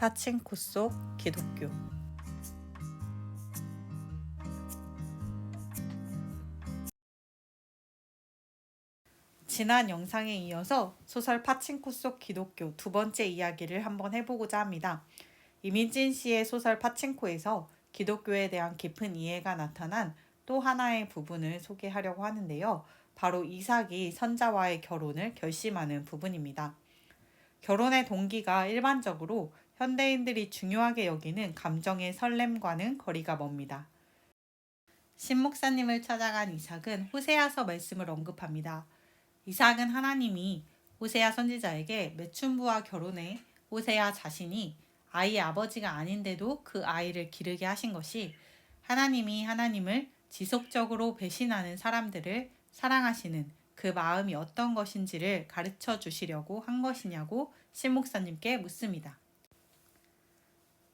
파친코 속 기독교 지난 영상에 이어서 소설 파친코 속 기독교 두 번째 이야기를 한번 해보고자 합니다. 이민진 씨의 소설 파친코에서 기독교에 대한 깊은 이해가 나타난 또 하나의 부분을 소개하려고 하는데요. 바로 이삭이 선자와의 결혼을 결심하는 부분입니다. 결혼의 동기가 일반적으로 현대인들이 중요하게 여기는 감정의 설렘과는 거리가 멉니다. 신 목사님을 찾아간 이삭은 호세아서 말씀을 언급합니다. 이삭은 하나님이 호세아 선지자에게 매춘부와 결혼해 호세아 자신이 아이의 아버지가 아닌데도 그 아이를 기르게 하신 것이 하나님이 하나님을 지속적으로 배신하는 사람들을 사랑하시는 그 마음이 어떤 것인지를 가르쳐 주시려고 한 것이냐고 신 목사님께 묻습니다.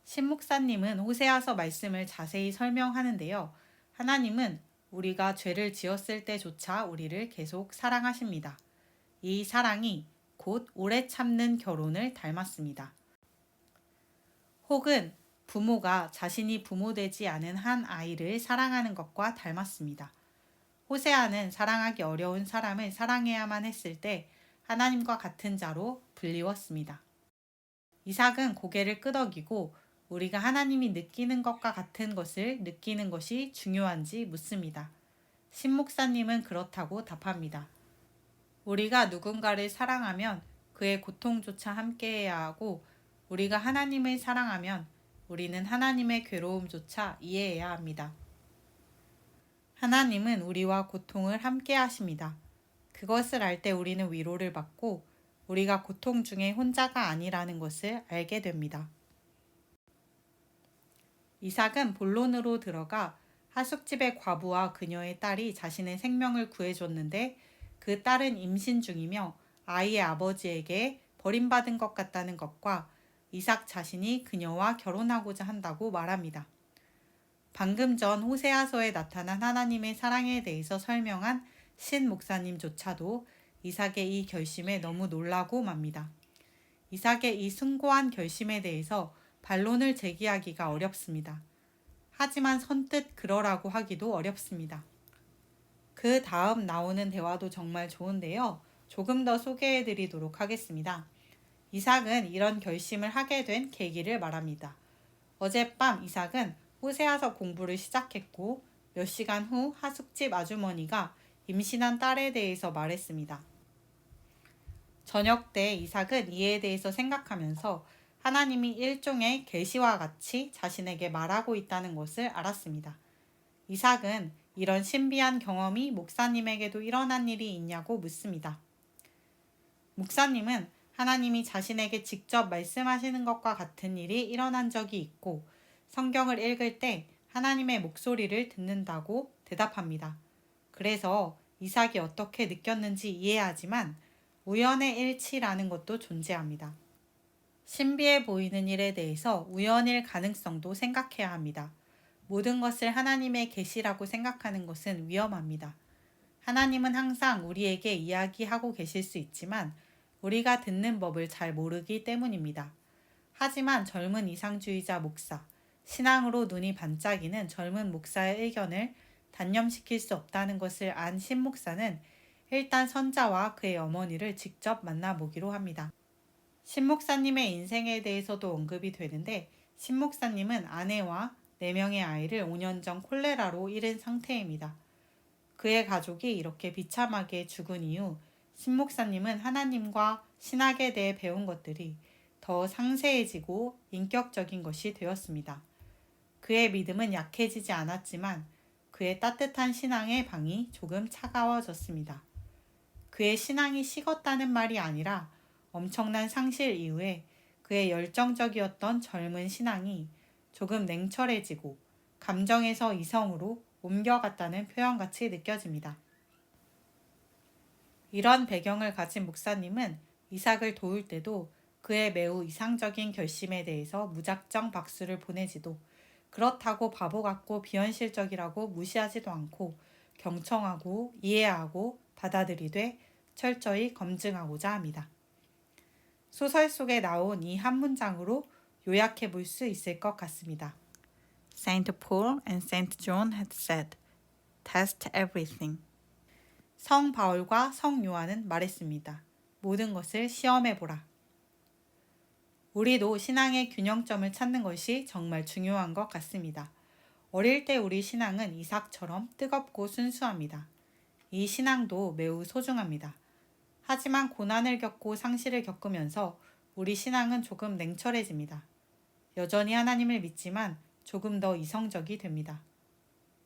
신목사님은 호세아서 말씀을 자세히 설명하는데요. 하나님은 우리가 죄를 지었을 때조차 우리를 계속 사랑하십니다. 이 사랑이 곧 오래 참는 결혼을 닮았습니다. 혹은 부모가 자신이 부모되지 않은 한 아이를 사랑하는 것과 닮았습니다. 호세아는 사랑하기 어려운 사람을 사랑해야만 했을 때 하나님과 같은 자로 불리웠습니다. 이삭은 고개를 끄덕이고 우리가 하나님이 느끼는 것과 같은 것을 느끼는 것이 중요한지 묻습니다. 신목사님은 그렇다고 답합니다. 우리가 누군가를 사랑하면 그의 고통조차 함께해야 하고 우리가 하나님을 사랑하면 우리는 하나님의 괴로움조차 이해해야 합니다. 하나님은 우리와 고통을 함께 하십니다. 그것을 알 때 우리는 위로를 받고 우리가 고통 중에 혼자가 아니라는 것을 알게 됩니다. 이삭은 본론으로 들어가 하숙집의 과부와 그녀의 딸이 자신의 생명을 구해줬는데 그 딸은 임신 중이며 아이의 아버지에게 버림받은 것 같다는 것과 이삭 자신이 그녀와 결혼하고자 한다고 말합니다. 방금 전 호세아서에 나타난 하나님의 사랑에 대해서 설명한 신 목사님조차도 이삭의 이 결심에 너무 놀라고 맙니다. 이삭의 이 숭고한 결심에 대해서 반론을 제기하기가 어렵습니다. 하지만 선뜻 그러라고 하기도 어렵습니다. 그 다음 나오는 대화도 정말 좋은데요. 조금 더 소개해 드리도록 하겠습니다. 이삭은 이런 결심을 하게 된 계기를 말합니다. 어젯밤 이삭은 호세아서 공부를 시작했고 몇 시간 후 하숙집 아주머니가 임신한 딸에 대해서 말했습니다. 저녁 때 이삭은 이에 대해서 생각하면서 하나님이 일종의 계시와 같이 자신에게 말하고 있다는 것을 알았습니다. 이삭은 이런 신비한 경험이 목사님에게도 일어난 일이 있냐고 묻습니다. 목사님은 하나님이 자신에게 직접 말씀하시는 것과 같은 일이 일어난 적이 있고 성경을 읽을 때 하나님의 목소리를 듣는다고 대답합니다. 그래서 이삭이 어떻게 느꼈는지 이해하지만 우연의 일치라는 것도 존재합니다. 신비해 보이는 일에 대해서 우연일 가능성도 생각해야 합니다. 모든 것을 하나님의 계시라고 생각하는 것은 위험합니다. 하나님은 항상 우리에게 이야기하고 계실 수 있지만 우리가 듣는 법을 잘 모르기 때문입니다. 하지만 젊은 이상주의자 목사, 신앙으로 눈이 반짝이는 젊은 목사의 의견을 단념시킬 수 없다는 것을 안 신 목사는 일단 선자와 그의 어머니를 직접 만나보기로 합니다. 신목사님의 인생에 대해서도 언급이 되는데 신목사님은 아내와 4명의 아이를 5년 전 콜레라로 잃은 상태입니다. 그의 가족이 이렇게 비참하게 죽은 이후 신목사님은 하나님과 신학에 대해 배운 것들이 더 상세해지고 인격적인 것이 되었습니다. 그의 믿음은 약해지지 않았지만 그의 따뜻한 신앙의 방이 조금 차가워졌습니다. 그의 신앙이 식었다는 말이 아니라 엄청난 상실 이후에 그의 열정적이었던 젊은 신앙이 조금 냉철해지고 감정에서 이성으로 옮겨갔다는 표현같이 느껴집니다. 이런 배경을 가진 목사님은 이삭을 도울 때도 그의 매우 이상적인 결심에 대해서 무작정 박수를 보내지도 그렇다고 바보 같고 비현실적이라고 무시하지도 않고 경청하고 이해하고 받아들이되 철저히 검증하고자 합니다. 소설 속에 나온 이 한 문장으로 요약해 볼 수 있을 것 같습니다. Saint Paul and Saint John had said, "Test everything." 성 바울과 성 요한은 말했습니다. 모든 것을 시험해 보라. 우리도 신앙의 균형점을 찾는 것이 정말 중요한 것 같습니다. 어릴 때 우리 신앙은 이삭처럼 뜨겁고 순수합니다. 이 신앙도 매우 소중합니다. 하지만 고난을 겪고 상실을 겪으면서 우리 신앙은 조금 냉철해집니다. 여전히 하나님을 믿지만 조금 더 이성적이 됩니다.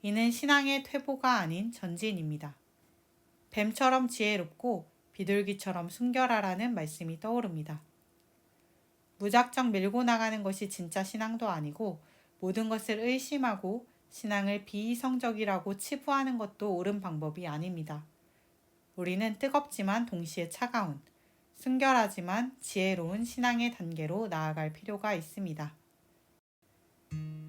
이는 신앙의 퇴보가 아닌 전진입니다. 뱀처럼 지혜롭고 비둘기처럼 순결하라는 말씀이 떠오릅니다. 무작정 밀고 나가는 것이 진짜 신앙도 아니고 모든 것을 의심하고 신앙을 비이성적이라고 치부하는 것도 옳은 방법이 아닙니다. 우리는 뜨겁지만 동시에 차가운, 순결하지만 지혜로운 신앙의 단계로 나아갈 필요가 있습니다.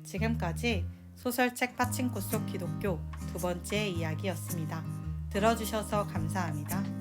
지금까지 소설책 파친코 속 기독교 두 번째 이야기였습니다. 들어주셔서 감사합니다.